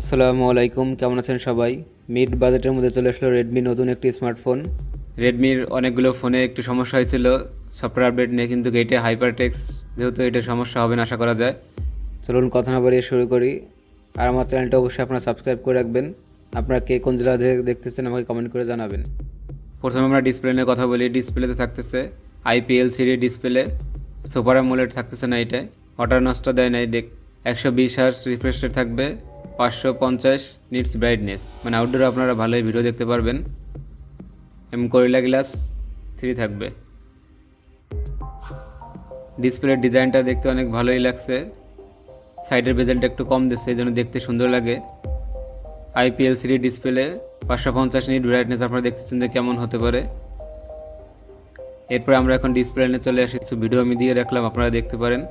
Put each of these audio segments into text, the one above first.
আসসালামু আলাইকুম কেমন আছেন সবাই? মিড বাজেটের মধ্যে চলে আসলো রেডমি নতুন একটি স্মার্টফোন রেডমির অনেকগুলো ফোনে একটু সমস্যা হয়েছিল সফটওয়্যার আপডেট নিয়ে কিন্তু এটা হাইপারটেক্স যেহেতু এটা সমস্যা হবে না আশা করা যায়। চলুন কথা না বাড়িয়ে শুরু করি। আর আমার চ্যানেলটা অবশ্যই আপনারা সাবস্ক্রাইব করে রাখবেন। আপনারা কে কোন জেলা দেখতেছেন আমাকে কমেন্ট করে জানাবেন। প্রথমে আমরা ডিসপ্লে নিয়ে কথা বলি। ডিসপ্লেতে থাকতেছে আইপিএল সিরি ডিসপ্লে সুপার অ্যামোলেড থাকতেছে না এটায় ওয়াটার নষ্ট দেয় নাই দেখ একশো বিশ হার্স রিফ্রেশ রেট থাকবে। পাঁচশো পঞ্চাশ নিটস ব্রাইটনেস মানে আউটডোরে আপনারা ভালোই ভিডিও দেখতে পারবেন। এবং করিলা গ্লাস থ্রি থাকবে। ডিসপ্লের ডিজাইনটা দেখতে অনেক ভালোই লাগছে। সাইডের বেজেলটা একটু কম দিচ্ছে, এই জন্য দেখতে সুন্দর লাগে। আইপিএল সিডি ডিসপ্লে পাঁচশো পঞ্চাশ নিট ব্রাইটনেস আপনারা দেখতেছেন যে কেমন হতে পারে। এরপরে আমরা এখন ডিসপ্লে নিয়ে চলে আসি কিছু ভিডিও আমি দিয়ে রাখলাম, আপনারা দেখতে পারেন।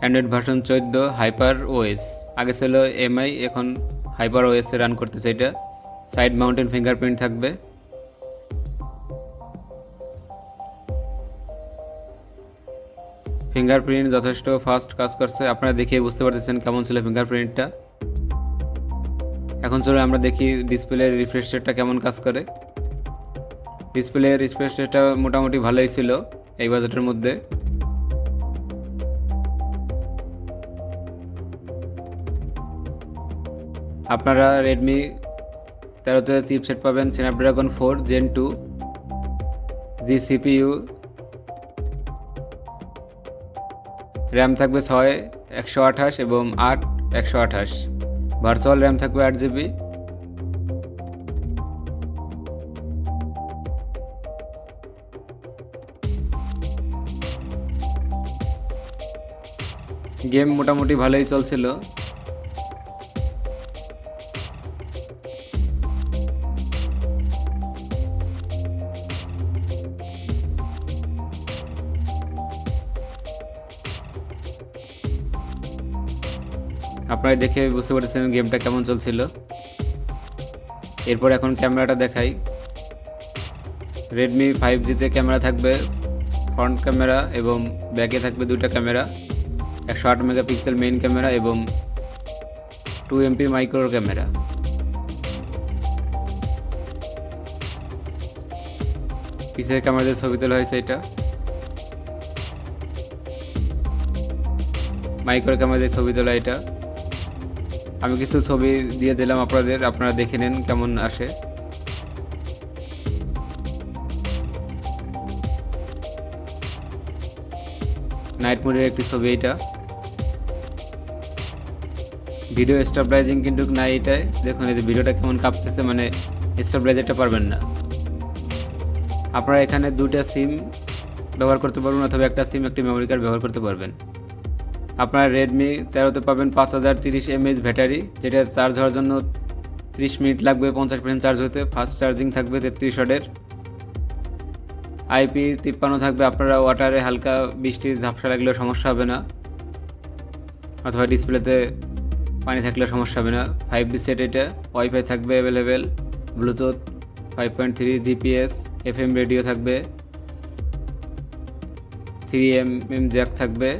অ্যান্ড্রয়েড ভার্সন চোদ্দ হাইপার ওএস। আগে ছিল এমআই, এখন হাইপার ওএসে রান করতেছে এটা। সাইড মাউন্টেন ফিঙ্গারপ্রিন্ট থাকবে। ফিঙ্গারপ্রিন্ট যথেষ্ট ফাস্ট কাজ করছে। আপনারা দেখে বুঝতে পারতেছেন কেমন ছিল ফিঙ্গারপ্রিন্টটা। এখন চলো আমরা দেখি ডিসপ্লের রিফ্রেশ রেটটা কেমন কাজ করে। ডিসপ্লের রিফ্রেশ রেটটা মোটামুটি ভালোই ছিল এই বাজেটের মধ্যে। আপনারা রেডমি তেরোতে চিপসেট পাবেন Snapdragon four gen two G CPU RAM থাকবে ছয়, একশো আঠাশ এবং আট, একশো আঠাশ। ভার্চুয়াল র্যাম থাকবে আট জিবি গেম মোটামুটি ভালোই চলছিল। আপনারা দেখে বুঝতে পারছেন গেমটা কেমন চলছিল। এরপর এখন ক্যামেরাটা দেখাই। রেডমি ফাইভ জিতে ক্যামেরা থাকবে ফ্রন্ট ক্যামেরা এবং ব্যাকে থাকবে দুইটা ক্যামেরা, একশো আট মেগাপিক্সেল মেইন ক্যামেরা এবং টু এমপি মাইক্রো ক্যামেরা। পিছের ক্যামেরাতে ছবি তোলা হয়েছে এটা। মাইক্রো ক্যামেরাতে ছবি তোলা এটা। আমি কিছু ছবি দিয়ে দিলাম আপনাদের, আপনারা দেখে নেন কেমন আসে। নাইট মোডের একটি ছবি এটা। ভিডিও স্টাবলাইজিং কিন্তু নাই এটাই। দেখুন, এই যে ভিডিওটা কেমন কাঁপতেছে মানে স্টাবলাইজারটা পারবেন না। আপনারা এখানে দুইটা সিম ব্যবহার করতে পারবেন, অথবা একটা সিম একটি মেমোরি কার্ড ব্যবহার করতে পারবেন। আপনারা রেডমি তেরোতে পাবেন পাঁচ হাজার তিরিশ এমএইচ ব্যাটারি, যেটা চার্জ হওয়ার জন্য ত্রিশ মিনিট লাগবে, পঞ্চাশ পার্সেন্ট চার্জ হতে। ফাস্ট চার্জিং থাকবে তেত্রিশ ওয়াটের আইপি তিপ্পান্ন থাকবে, আপনারা ওয়াটারে হালকা বৃষ্টি ঝাপসা লাগলেও সমস্যা হবে না। অথবা ডিসপ্লেতে পানি থাকলে সমস্যা হবে না। ফাইভ জি সেট এটা ওয়াইফাই থাকবে available bluetooth five point three GPS F M radio থাকবে থ্রি এম এম জ্যাক থাকবে।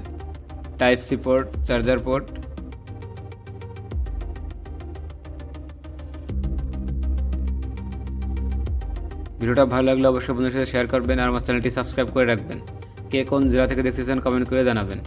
Type C port, charger port. ভিডিওটা ভালো লাগলে অবশ্যই বন্ধুদের সাথে শেয়ার করবেন আর আমার চ্যানেলটি সাবস্ক্রাইব করে রাখবেন। কে কোন জেলা থেকে দেখতেছেন কমেন্ট করে জানাবেন।